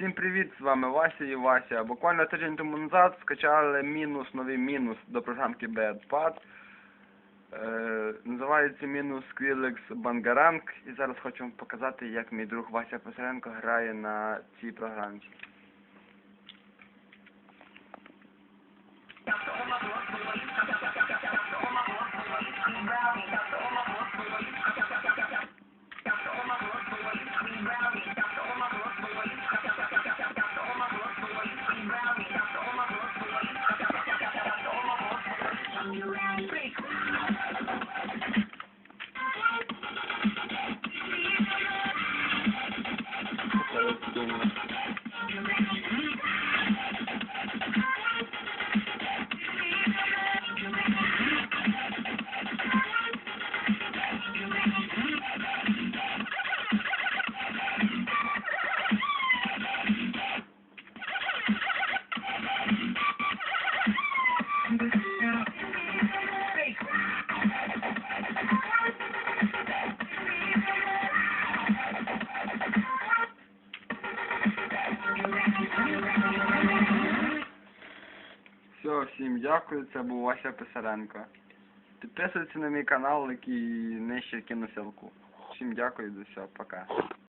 Всім привіт, з вами Вася і Вася. Буквально тиждень тому назад скачали мінус, новий мінус до програмки BadPad. Е, називається мінус Skrillex Bangarang. І зараз хочу вам показати, як мій друг Вася Писаренко грає на цій програмці. doing. Все, всім дякую, це був Вася Писаренко. Підписуйтесь на мій канал, який нижче кину ссылку. Всім дякую, до всього, пока.